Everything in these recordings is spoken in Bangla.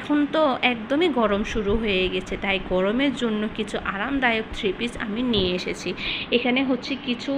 এখন তো একদমই গরম শুরু হয়ে গেছে, তাই গরমের জন্য কিছু আরামদায়ক থ্রি পিস আমি নিয়ে এসেছি। এখানে হচ্ছে কিছু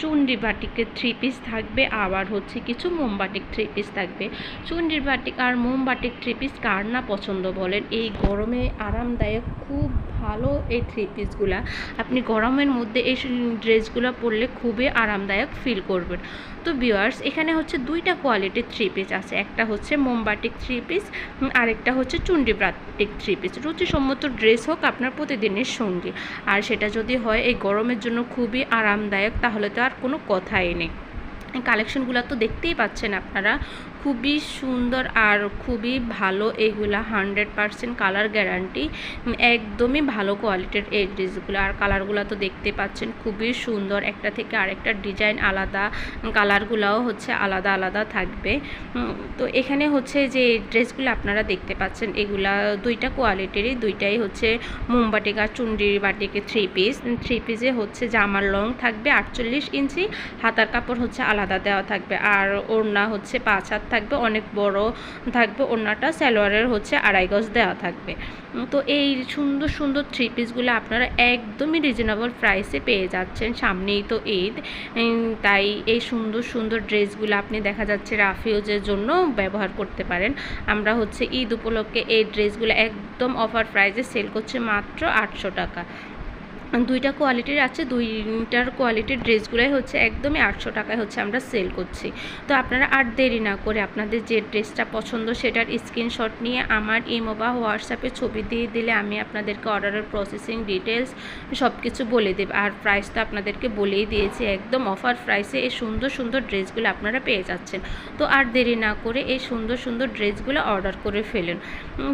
চুন্ডি বাটিকের থ্রি পিস থাকবে, আবার হচ্ছে কিছু মোমবাটিক থ্রি পিস থাকবে। চুন্ডির বাটিক আর মোমবাটিক থ্রি পিস কার না পছন্দ বলেন, এই গরমে আরামদায়ক খুব ভালো এই থ্রি পিসগুলা আপনি গরমের মধ্যে এই ড্রেসগুলো পরলে খুবই আরামদায়ক ফিল করবেন। তো ভিউয়ার্স এখানে হচ্ছে দুইটা কোয়ালিটির থ্রি পিস আছে, একটা হচ্ছে মোমবাটিক থ্রি পিস আরেকটা হচ্ছে চুন্ডি প্রাত্যিক থ্রি পিস রুচিসম্মত ড্রেস হোক আপনার প্রতিদিনের সঙ্গী। আর সেটা যদি হয় এই গরমের জন্য খুবই আরামদায়ক, তাহলে তো আর কোনো কথাই নেই। কালেকশনগুলো তো দেখতেই পাচ্ছেন আপনারা। খুবই সুন্দর আর খুবই ভালো এইগুলা হান্ড্রেড পারসেন্ট কালার গ্যারান্টি। একদমই ভালো কোয়ালিটির এই ড্রেসগুলো। আর কালারগুলো তো দেখতে পাচ্ছেন, খুবই সুন্দর। একটা থেকে আরেকটা ডিজাইন আলাদা, কালারগুলোও হচ্ছে আলাদা আলাদা থাকবে। তো এখানে হচ্ছে যে ড্রেসগুলো আপনারা দেখতে পাচ্ছেন, এগুলা দুইটা কোয়ালিটিরই, দুইটাই হচ্ছে মোমবাটিক আর চুন্ডির বাটিকে থ্রি পিস থ্রি পিসে হচ্ছে জামার লং থাকবে আটচল্লিশ ইঞ্চি, হাতার কাপড় হচ্ছে আলাদা দেওয়া থাকবে। আর ওড়না হচ্ছে পাঁচ হাত থাকবে, অনেক বড় থাকবে। ওড়নাটা সালোয়ারের হচ্ছে আড়াই গজ দেওয়া থাকবে। তো এই সুন্দর সুন্দর থ্রি পিসগুলো আপনারা একদমই রিজনেবল প্রাইসে পেয়ে যাচ্ছেন সামনেই তো ঈদ। তাই এই সুন্দর সুন্দর ড্রেসগুলো আপনি দেখা যাচ্ছে রাফিউজের জন্য ব্যবহার করতে পারেন। আমরা হচ্ছে ঈদ উপলক্ষে এই ড্রেসগুলো একদম অফার প্রাইসে সেল করছে মাত্র আটশো টাকা। দুইটা কোয়ালিটির আছে, দুইটার কোয়ালিটির ড্রেসগুলোই হচ্ছে একদমই আটশো টাকায় হচ্ছে আমরা সেল করছি। তো আপনারা আর দেরি না করে আপনাদের যে ড্রেসটা পছন্দ সেটার স্ক্রিনশট নিয়ে আমার ইমো বা হোয়াটসঅ্যাপে ছবি দিয়ে দিলে আমি আপনাদেরকে অর্ডারের প্রসেসিং ডিটেলস সব কিছু বলে দেব। আর প্রাইস তো আপনাদেরকে বলেই দিয়েছি, একদম অফার প্রাইসে এই সুন্দর সুন্দর ড্রেসগুলো আপনারা পেয়ে যাচ্ছেন। তো আর দেরি না করে এই সুন্দর সুন্দর ড্রেসগুলো অর্ডার করে ফেলুন।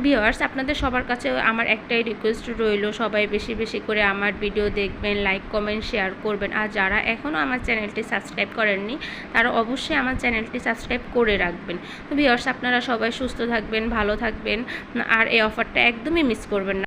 ভিওয়ার্স আপনাদের সবার কাছে আমার একটাই রিকোয়েস্ট রইল, সবাই বেশি বেশি করে আমার ভিডিও দেখবেন লাইক কমেন্ট শেয়ার করবেন। আর যারা এখনও আমার চ্যানেলটি সাবস্ক্রাইব করেননি, তারা অবশ্যই আমার চ্যানেলটি সাবস্ক্রাইব করে রাখবেন। তো ভিওর্স আপনারা সবাই সুস্থ থাকবেন, ভালো থাকবেন। আর এই অফারটা একদমই মিস করবেন না।